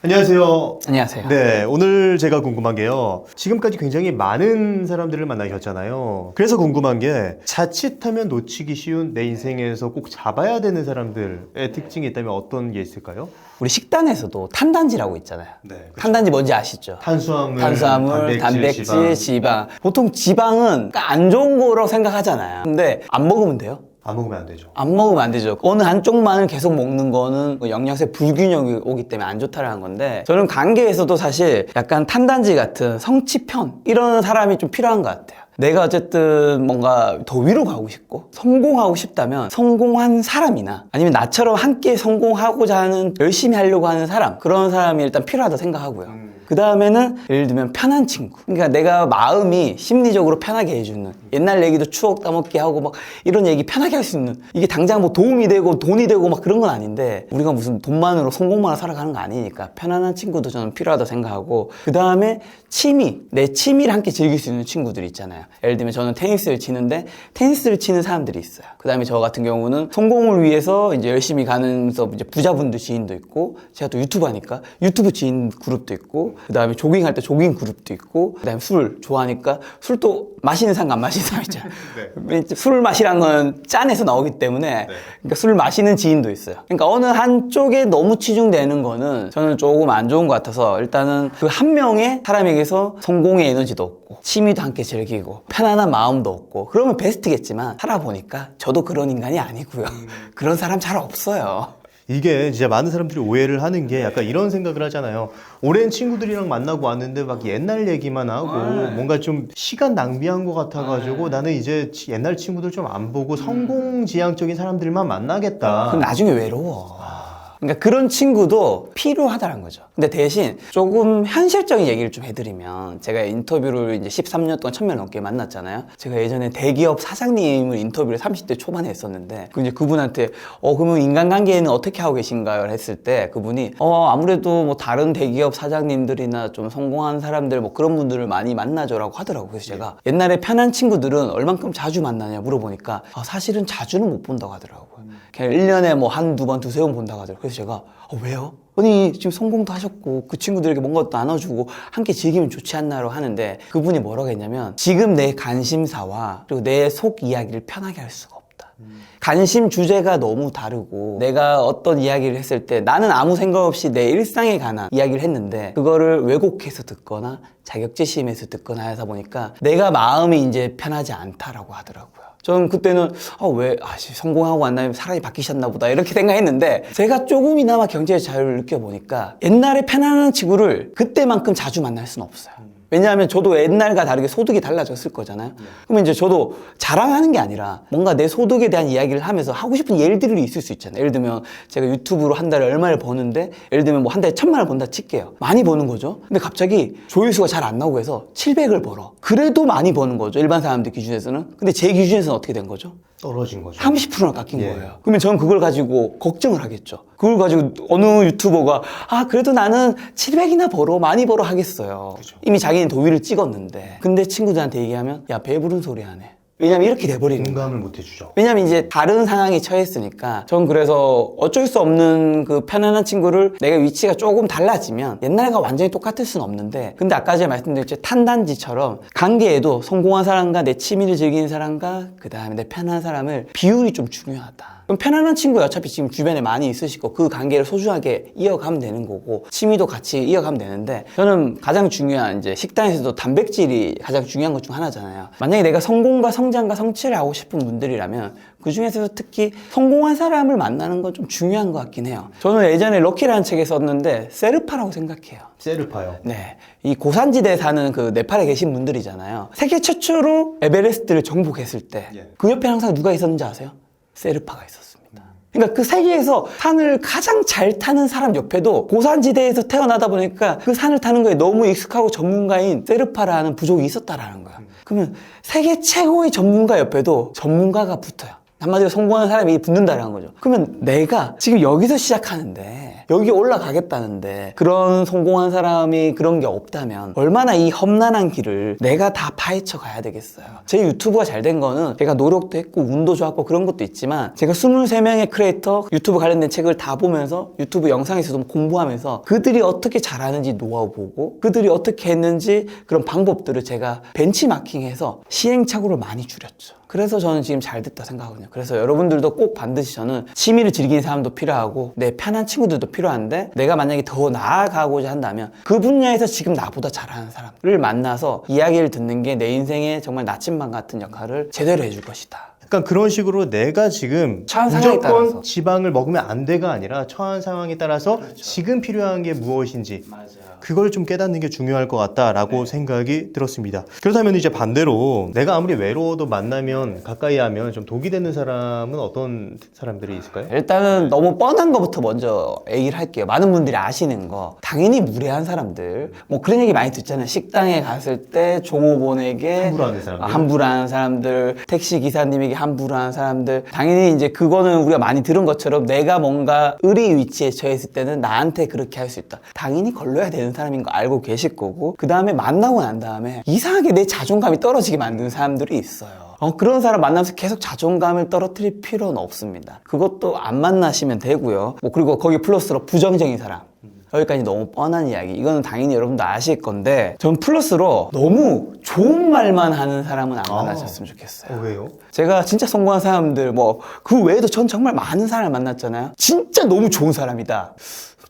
안녕하세요. 안녕하세요. 네, 오늘 제가 궁금한 게요. 지금까지 굉장히 많은 사람들을 만나셨잖아요. 그래서 궁금한 게 자칫하면 놓치기 쉬운 내 인생에서 꼭 잡아야 되는 사람들의 특징이 있다면 어떤 게 있을까요? 우리 식단에서도 탄단지라고 있잖아요. 네. 탄단지 뭔지 아시죠? 탄수화물, 탄수화물, 단백질, 지방. 지방. 보통 지방은 안 좋은 거라고 생각하잖아요. 근데 안 먹으면 돼요. 안 먹으면 안 되죠. 안 먹으면 안 되죠. 어느 한쪽만을 계속 먹는 거는 그 영양세 불균형이 오기 때문에 안 좋다라는 건데 저는 관계에서도 사실 약간 탄단지 같은 성취편 이런 사람이 좀 필요한 것 같아요. 내가 어쨌든 뭔가 더 위로 가고 싶고 성공하고 싶다면 성공한 사람이나 아니면 나처럼 함께 성공하고자 하는 열심히 하려고 하는 사람 그런 사람이 일단 필요하다 생각하고요. 그 다음에는 예를 들면 편한 친구. 그러니까 내가 마음이 심리적으로 편하게 해주는 옛날 얘기도 추억 따먹게 하고 막 이런 얘기 편하게 할 수 있는 이게 당장 뭐 도움이 되고 돈이 되고 막 그런 건 아닌데 우리가 무슨 돈만으로 성공만으로 살아가는 거 아니니까 편안한 친구도 저는 필요하다 생각하고 그 다음에 취미 내 취미를 함께 즐길 수 있는 친구들 있잖아요. 예를 들면 저는 테니스를 치는데 테니스를 치는 사람들이 있어요. 그 다음에 저 같은 경우는 성공을 위해서 이제 열심히 가면서 이제 부자분들 지인도 있고 제가 또 유튜브 하니까 유튜브 지인 그룹도 있고 그 다음에 조깅할 때 조깅 그룹도 있고 그 다음에 술 좋아하니까 술도 마시는 사람과 안 마시는 사람 있잖아요. 왠지 술 마시란 건 짠에서 나오기 때문에 그러니까 술 마시는 지인도 있어요. 그러니까 어느 한쪽에 너무 치중되는 거는 저는 조금 안 좋은 것 같아서 일단은 그 한 명의 사람에게서 성공의 에너지도 없고 취미도 함께 즐기고 편안한 마음도 없고 그러면 베스트겠지만 살아보니까 저도 그런 인간이 아니고요. 그런 사람 잘 없어요. 이게 진짜 많은 사람들이 오해를 하는 게 약간 이런 생각을 하잖아요. 오랜 친구들이랑 만나고 왔는데 막 옛날 얘기만 하고 뭔가 좀 시간 낭비한 것 같아가지고 나는 이제 치- 옛날 친구들 좀 안 보고 성공지향적인 사람들만 만나겠다. 그럼 나중에 외로워. 그러니까 그런 친구도 필요하다는 거죠. 근데 대신 조금 현실적인 얘기를 좀 해드리면 제가 인터뷰를 이제 13년 동안 1000명 넘게 만났잖아요. 제가 예전에 대기업 사장님을 인터뷰를 30대 초반에 했었는데 그 이제 그분한테 어 그러면 인간관계는 어떻게 하고 계신가요? 했을 때 그분이 어 아무래도 뭐 다른 대기업 사장님들이나 좀 성공한 사람들 뭐 그런 분들을 많이 만나죠라고 하더라고요. 그래서 제가 옛날에 편한 친구들은 얼만큼 자주 만나냐 물어보니까 아, 사실은 자주는 못 본다고 하더라고요. 그냥 1년에 뭐 한 두 번, 두세 번 본다고 하더라고요. 그래서 제가 어, 왜요? 아니 지금 성공도 하셨고 그 친구들에게 뭔가 나눠주고 함께 즐기면 좋지 않나로 하는데 그분이 뭐라고 했냐면 지금 내 관심사와 그리고 내 속 이야기를 편하게 할 수가 없다. 관심 주제가 너무 다르고 내가 어떤 이야기를 했을 때 나는 아무 생각 없이 내 일상에 관한 이야기를 했는데 그거를 왜곡해서 듣거나 자격지심에서 듣거나 하다 보니까 내가 마음이 이제 편하지 않다라고 하더라고요. 저는 그때는 아, 왜 아씨 성공하고 안 나면 사람이 바뀌셨나 보다 이렇게 생각했는데 제가 조금이나마 경제의 자유를 느껴보니까 옛날에 편안한 친구를 그때만큼 자주 만날 수는 없어요. 왜냐하면 저도 옛날과 다르게 소득이 달라졌을 거잖아요. 그러면 이제 저도 자랑하는 게 아니라 뭔가 내 소득에 대한 이야기를 하면서 하고 싶은 예들이 있을 수 있잖아요. 예를 들면 제가 유튜브로 한 달에 얼마를 버는데 예를 들면 뭐 한 달에 천만 원 번다 칠게요. 많이 버는 거죠. 근데 갑자기 조회수가 잘 안 나오고 해서 700을 벌어. 그래도 많이 버는 거죠. 일반 사람들 기준에서는. 근데 제 기준에서는 어떻게 된 거죠? 떨어진 거죠. 30%나 깎인 예. 거예요. 그러면 저는 그걸 가지고 걱정을 하겠죠. 그걸 가지고 어느 유튜버가 아 그래도 나는 700이나 벌어 많이 벌어 하겠어요. 이미 자기 는 도위를 찍었는데 근데 친구들한테 얘기하면 야 배부른 소리 하네. 왜냐면 이렇게 돼버리는. 공감을 못 해주죠. 왜냐면 이제 다른 상황에 처했으니까. 전 그래서 어쩔 수 없는 그 편안한 친구를 내가 위치가 조금 달라지면 옛날과 완전히 똑같을 수는 없는데 근데 아까 제가 말씀드렸죠. 탄단지처럼 관계에도 성공한 사람과 내 취미를 즐기는 사람과 그 다음에 내 편한 사람을 비율이 좀 중요하다. 그럼 편안한 친구 어차피 지금 주변에 많이 있으실 거고 그 관계를 소중하게 이어가면 되는 거고 취미도 같이 이어가면 되는데 저는 가장 중요한 이제 식단에서도 단백질이 가장 중요한 것 중 하나잖아요. 만약에 내가 성공과 성 장과 성취를 하고 싶은 분들이라면 그 중에서 특히 성공한 사람을 만나는 건 좀 중요한 것 같긴 해요 저는 예전에 럭키라는 책에 썼는데 세르파라고 생각해요 세르파요. 네. 이 고산지대에 사는 그 네팔에 계신 분들이잖아요. 세계 최초로 에베레스트를 정복했을 때그 예. 옆에 항상 누가 있었는지 아세요? 세르파가 있었습니다. 그러니까 그 세계에서 산을 가장 잘 타는 사람 옆에도 고산지대에서 태어나다 보니까 그 산을 타는 거에 너무 익숙하고 전문가인 세르파라는 부족이 있었다라는 거야. 그러면 세계 최고의 전문가 옆에도 전문가가 붙어요. 한마디로 성공한 사람이 붙는다라는 거죠. 그러면 내가 지금 여기서 시작하는데 여기 올라가겠다는데 그런 성공한 사람이 그런 게 없다면 얼마나 이 험난한 길을 내가 다 파헤쳐 가야 되겠어요. 제 유튜브가 잘 된 거는 제가 노력도 했고 운도 좋았고 그런 것도 있지만 제가 23명의 크리에이터 유튜브 관련된 책을 다 보면서 유튜브 영상에서도 공부하면서 그들이 어떻게 잘하는지 노하우 보고 그들이 어떻게 했는지 그런 방법들을 제가 벤치마킹해서 시행착오를 많이 줄였죠. 그래서 저는 지금 잘 됐다 생각하거든요. 그래서 여러분들도 꼭 반드시 저는 취미를 즐기는 사람도 필요하고 내 편한 친구들도 필요한데 내가 만약에 더 나아가고자 한다면 그 분야에서 지금 나보다 잘하는 사람을 만나서 이야기를 듣는 게 내 인생에 정말 나침반 같은 역할을 제대로 해줄 것이다. 약간 그런 식으로 내가 지금 무조건 따라서. 지방을 먹으면 안 돼가 아니라 처한 상황에 따라서 지금 필요한 게 무엇인지 맞아요. 그걸 좀 깨닫는 게 중요할 것 같다라고 생각이 들었습니다. 그렇다면 이제 반대로 내가 아무리 외로워도 만나면 가까이 하면 좀 독이 되는 사람은 어떤 사람들이 있을까요? 일단은 너무 뻔한 것부터 먼저 얘기를 할게요. 많은 분들이 아시는 거. 당연히 무례한 사람들. 뭐 그런 얘기 많이 듣잖아요. 식당에 갔을 때 종업원에게 함부로 하는 사람들. 아, 함부로 하는 사람들, 택시 기사님에게 함부로 하는 사람들. 당연히 이제 그거는 우리가 많이 들은 것처럼 내가 뭔가 의리 위치에 처했을 때는 나한테 그렇게 할 수 있다. 당연히 걸러야 되는 사람인 거 알고 계실 거고. 그 다음에 만나고 난 다음에 이상하게 내 자존감이 떨어지게 만드는 사람들이 있어요. 어, 그런 사람 만나면서 계속 자존감을 떨어뜨릴 필요는 없습니다. 그것도 안 만나시면 되고요. 뭐 그리고 거기 플러스로 부정적인 사람. 여기까지 너무 뻔한 이야기. 이거는 당연히 여러분도 아실 건데, 전 플러스로 너무 좋은 말만 하는 사람은 안 만나셨으면 좋겠어요. 어, 왜요? 제가 진짜 성공한 사람들, 뭐, 그 외에도 전 정말 많은 사람을 만났잖아요. 진짜 너무 좋은 사람이다.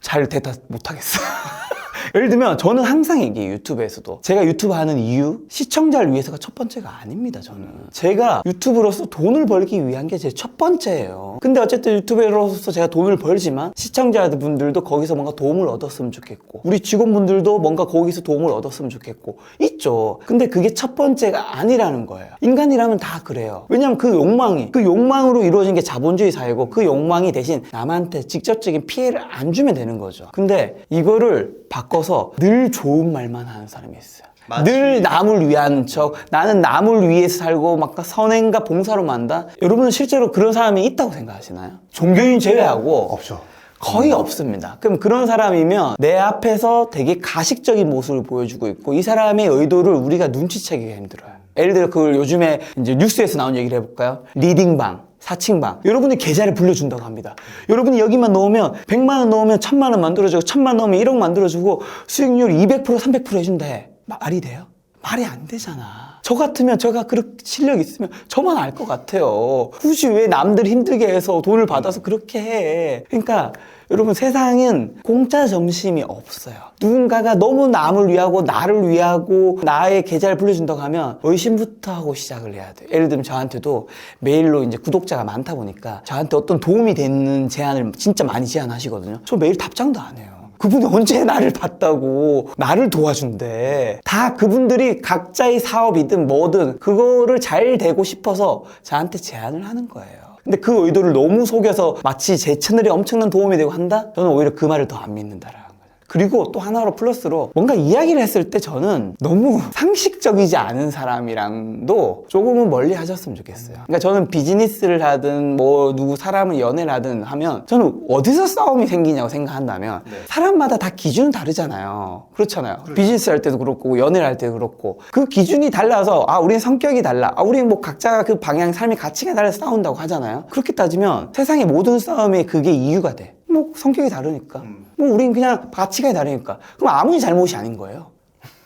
잘 대답 못하겠어요. 예를 들면 저는 항상 얘기해요 유튜브에서도. 제가 유튜브 하는 이유 시청자를 위해서가 첫 번째가 아닙니다 저는. 제가 유튜브로서 돈을 벌기 위한 게 제 첫 번째예요. 근데 어쨌든 유튜버로서 제가 돈을 벌지만 시청자분들도 거기서 뭔가 도움을 얻었으면 좋겠고 우리 직원분들도 뭔가 거기서 도움을 얻었으면 좋겠고 있죠. 근데 그게 첫 번째가 아니라는 거예요. 인간이라면 다 그래요. 왜냐면 그 욕망이 그 욕망으로 이루어진 게 자본주의 사회고 그 욕망이 대신 남한테 직접적인 피해를 안 주면 되는 거죠. 근데 이거를 바꿔 서 늘 좋은 말만 하는 사람이 있어요 마치- 늘 남을 위한 척 나는 남을 위해서 살고 막 선행과 봉사로 만다 여러분은 실제로 그런 사람이 있다고 생각하시나요? 종교인 제외하고 없죠. 거의 없습니다. 그럼 그런 사람이면 내 앞에서 되게 가식적인 모습을 보여주고 있고 이 사람의 의도를 우리가 눈치채기가 힘들어요. 예를 들어 그 요즘에 이제 뉴스에서 나온 얘기를 해볼까요? 리딩방. 사칭방. 여러분이 계좌를 불려준다고 합니다. 여러분이 여기만 넣으면 100만 원 넣으면 1000만 원 만들어주고 1000만 원 넣으면 1억 만들어주고 수익률 200% 300% 해준대. 말이 돼요? 말이 안 되잖아. 저 같으면 제가 그렇게 실력 있으면 저만 알 것 같아요. 굳이 왜 남들 힘들게 해서 돈을 받아서 그렇게 해. 그러니까 여러분 세상은 공짜 점심이 없어요. 누군가가 너무 남을 위하고 나를 위하고 나의 계좌를 불려준다고 하면 의심부터 하고 시작을 해야 돼요. 예를 들면 저한테도 메일로 이제 구독자가 많다 보니까 저한테 어떤 도움이 되는 제안을 진짜 많이 제안하시거든요. 저 매일 답장도 안 해요. 그분이 언제 나를 봤다고 나를 도와준대. 다 그분들이 각자의 사업이든 뭐든 그거를 잘 되고 싶어서 저한테 제안을 하는 거예요. 근데 그 의도를 너무 속여서 마치 제 채널에 엄청난 도움이 되고 한다? 저는 오히려 그 말을 더 안 믿는다라는 거예요. 그리고 또 하나로 플러스로 뭔가 이야기를 했을 때 저는 너무 상식적이지 않은 사람이랑도 조금은 멀리 하셨으면 좋겠어요. 그러니까 저는 비즈니스를 하든 뭐 누구 사람을 연애를 하든 하면 저는 어디서 싸움이 생기냐고 생각한다면 사람마다 다 기준은 다르잖아요. 그렇잖아요. 비즈니스 할 때도 그렇고 연애를 할 때도 그렇고 그 기준이 달라서 아 우리는 성격이 달라. 아 우리는 뭐 각자가 그 방향 삶의 가치가 달라서 싸운다고 하잖아요. 그렇게 따지면 세상의 모든 싸움에 그게 이유가 돼. 뭐 성격이 다르니까. 뭐 우린 그냥 가치가 다르니까. 그럼 아무리 잘못이 아닌 거예요.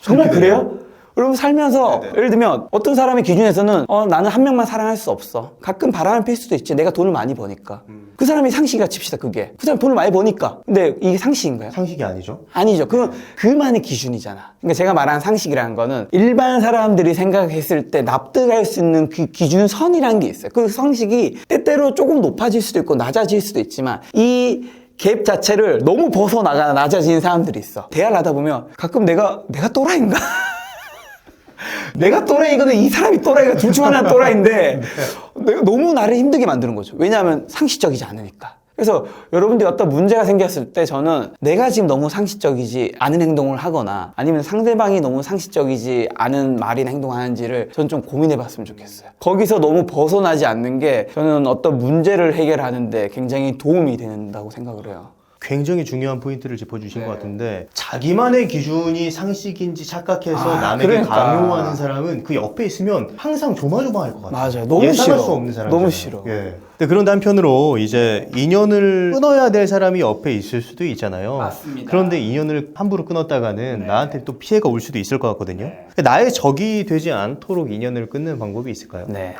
정말 그래요? 여러분 살면서 예를 들면 어떤 사람의 기준에서는 어, 나는 한 명만 사랑할 수 없어. 가끔 바람을 필 수도 있지. 내가 돈을 많이 버니까. 그 사람이 상식이라 칩시다 그게. 그 사람 돈을 많이 버니까. 근데 이게 상식인가요? 상식이 아니죠. 아니죠. 그건 그만의 기준이잖아. 그러니까 제가 말하는 상식이라는 거는 일반 사람들이 생각했을 때 납득할 수 있는 그 기준선이라는 게 있어요. 그 상식이 때때로 조금 높아질 수도 있고 낮아질 수도 있지만 이 갭 자체를 너무 벗어나가 낮아지는 사람들이 있어. 대화를 하다 보면 가끔 내가 내가 또라이인가? 내가 또라이거든 이 사람이 또라이가 둘 중 하나는 또라이인데 내가 너무 나를 힘들게 만드는 거죠. 왜냐하면 상식적이지 않으니까. 그래서 여러분들이 어떤 문제가 생겼을 때 저는 내가 지금 너무 상식적이지 않은 행동을 하거나 아니면 상대방이 너무 상식적이지 않은 말이나 행동하는지를 저는 좀 고민해 봤으면 좋겠어요. 거기서 너무 벗어나지 않는 게 저는 어떤 문제를 해결하는데 굉장히 도움이 된다고 생각을 해요. 굉장히 중요한 포인트를 짚어주신 것 같은데 자기만의 기준이 상식인지 착각해서 아, 남에게 그러니까. 강요하는 사람은 그 옆에 있으면 항상 조마조마할 것 같아요. 맞아요. 너무 예상할 싫어. 수 없는 사람. 너무 싫어. 예. 근데 그런 한편으로 이제 인연을 끊어야 될 사람이 옆에 있을 수도 있잖아요. 맞습니다. 네. 그런데 인연을 함부로 끊었다가는 나한테 또 피해가 올 수도 있을 것 같거든요. 나의 적이 되지 않도록 인연을 끊는 방법이 있을까요? 네.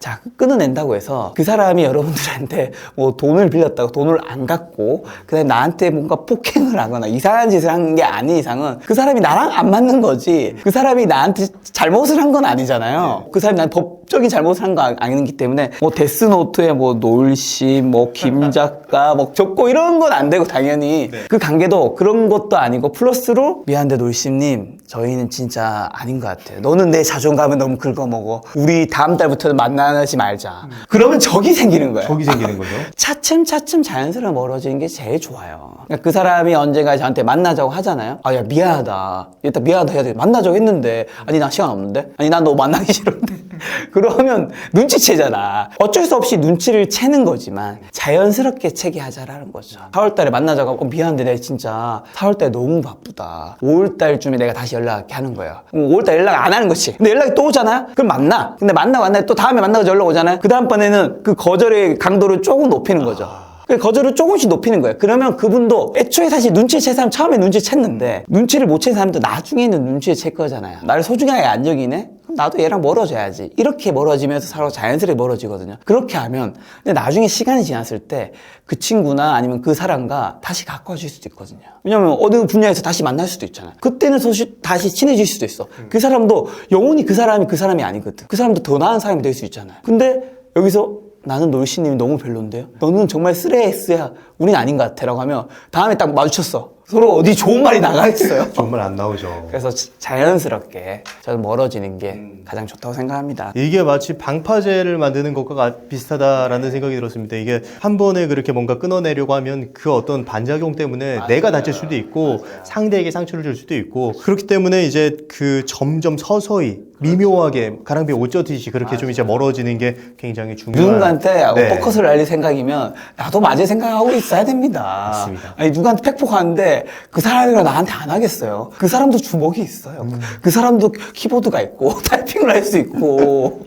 자, 끊어낸다고 해서 그 사람이 여러분들한테 뭐 돈을 빌렸다고 돈을 안 갚고 그다음에 나한테 뭔가 폭행을 하거나 이상한 짓을 한 게 아닌 이상은 그 사람이 나랑 안 맞는 거지 그 사람이 나한테 잘못을 한 건 아니잖아요. 그 사람이 난 법적인 잘못을 한 거 아니기 때문에 뭐 데스노트에 뭐 노을씨, 뭐 김 작가, 뭐 적고 이런 건 안 되고 당연히 그 관계도 그런 것도 아니고 플러스로 미안한데 노을씨님 저희는 진짜 아닌 것 같아요. 너는 내 자존감을 너무 긁어먹어. 우리 다음 달부터는 만나 지 말자. 그러면 적이 생기는 거예요. 적이 생기는 거죠. 차츰 차츰 자연스러워 멀어지는 게 제일 좋아요. 그러니까 그 사람이 언젠가 저한테 만나자고 하잖아요. 아, 야, 미안하다. 일단 미안하다 해야 돼. 만나자고 했는데. 아니, 나 시간 없는데? 아니, 난 너 만나기 싫은데? 그러면 눈치채잖아. 어쩔 수 없이 눈치를 채는 거지만 자연스럽게 채게 하자라는 거죠. 4월 달에 만나자고 하고, 어, 미안한데 내가 진짜 4월 달에 너무 바쁘다. 5월 달쯤에 내가 다시 연락할게 하는 거예요. 5월 달 연락 안 하는 거지. 근데 연락이 또 오잖아요? 그럼 만나. 근데 만나고 만나 또 다음에 만나고 연락 오잖아요? 그 다음번에는 그 거절의 강도를 조금 높이는 거죠. 그 거절을 조금씩 높이는 거예요. 그러면 그분도 애초에 사실 눈치를 챌 사람 처음에 눈치 챘는데 눈치를 못 챈 사람도 나중에는 눈치를 챌 거잖아요. 나를 소중하게 안 여기네? 나도 얘랑 멀어져야지. 이렇게 멀어지면서 서로 자연스레 멀어지거든요. 그렇게 하면 근데 나중에 시간이 지났을 때 그 친구나 아니면 그 사람과 다시 가까워질 수도 있거든요. 왜냐면 어느 분야에서 다시 만날 수도 있잖아요. 그때는 소시, 다시 친해질 수도 있어. 그 사람도 영원히 그 사람이 그 사람이 아니거든. 그 사람도 더 나은 사람이 될 수 있잖아요. 근데 여기서 나는 놀씨님이 너무 별론데요? 너는 정말 쓰레스야. 우린 아닌 것 같아. 라고 하면 다음에 딱 마주쳤어. 서로 어디 좋은 말이 나가겠어요? 정말 안 나오죠. 그래서 자- 자연스럽게 저는 멀어지는 게 가장 좋다고 생각합니다. 이게 마치 방파제를 만드는 것과 가- 비슷하다라는 생각이 들었습니다. 이게 한 번에 그렇게 뭔가 끊어내려고 하면 그 어떤 반작용 때문에 내가 다칠 수도 있고 상대에게 상처를 줄 수도 있고 그렇기 때문에 이제 그 점점 서서히 미묘하게 가랑비에 옷 젖듯이 그렇게 좀 이제 멀어지는 게 굉장히 중요한 누군가한테 네. 어퍼컷을 날릴 생각이면 나도 맞을 생각하고 있어야 됩니다. 맞습니다. 아니 누구한테 팩폭하는데 그 사람이랑 나한테 안 하겠어요. 그 사람도 주먹이 있어요. 음. 그 사람도 키보드가 있고 타이핑을 할 수 있고.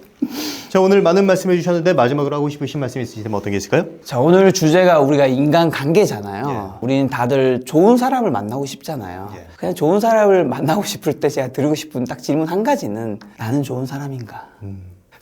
자 오늘 많은 말씀해 주셨는데 마지막으로 하고 싶으신 말씀 있으시다면 어떤 게 있을까요? 자 오늘 주제가 우리가 인간 관계잖아요. 예. 우리는 다들 좋은 사람을 만나고 싶잖아요. 예. 그냥 좋은 사람을 만나고 싶을 때 제가 드리고 싶은 딱 질문 한 가지는 나는 좋은 사람인가?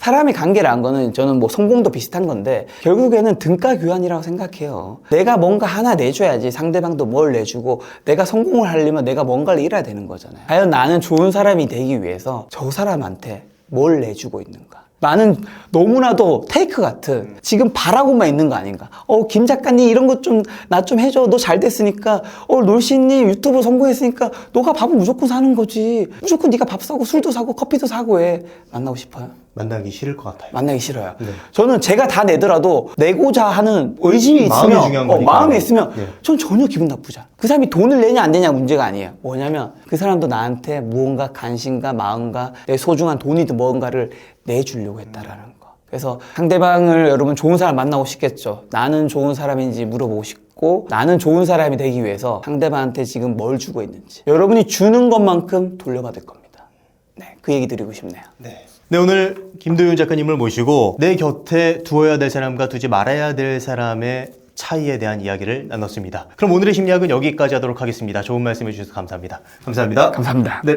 사람이 관계를 한 거는 저는 뭐 성공도 비슷한 건데 결국에는 등가 교환이라고 생각해요. 내가 뭔가 하나 내줘야지 상대방도 뭘 내주고 내가 성공을 하려면 내가 뭔가를 잃어야 되는 거잖아요. 과연 나는 좋은 사람이 되기 위해서 저 사람한테 뭘 내주고 있는가? 나는 너무나도 테이크 같은 지금 바라고만 있는 거 아닌가? 어, 김 작가님 이런 것 좀 나 좀 해줘. 너 잘 됐으니까. 어, 놀씨님 유튜브 성공했으니까 너가 밥은 무조건 사는 거지. 무조건 네가 밥 사고 술도 사고 커피도 사고 해. 만나고 싶어요? 만나기 싫을 것 같아요. 만나기 싫어요. 저는 제가 다 내더라도 내고자 하는 의심이 마음이 있으면, 중요한 어, 거니까. 마음이 있으면 네. 전 전혀 기분 나쁘지 않아요. 그 사람이 돈을 내냐 안 내냐 문제가 아니에요. 뭐냐면 그 사람도 나한테 무언가 관심과 마음과 내 소중한 돈이든 무언가를 내주려고 했다라는 거. 그래서 상대방을 여러분 좋은 사람 만나고 싶겠죠. 나는 좋은 사람인지 물어보고 싶고 나는 좋은 사람이 되기 위해서 상대방한테 지금 뭘 주고 있는지 여러분이 주는 것만큼 돌려받을 겁니다. 네, 그 얘기 드리고 싶네요. 네. 네, 오늘 김도윤 작가님을 모시고 내 곁에 두어야 될 사람과 두지 말아야 될 사람의 차이에 대한 이야기를 나눴습니다. 그럼 오늘의 심리학은 여기까지 하도록 하겠습니다. 좋은 말씀 해주셔서 감사합니다. 감사합니다. 감사합니다. 네.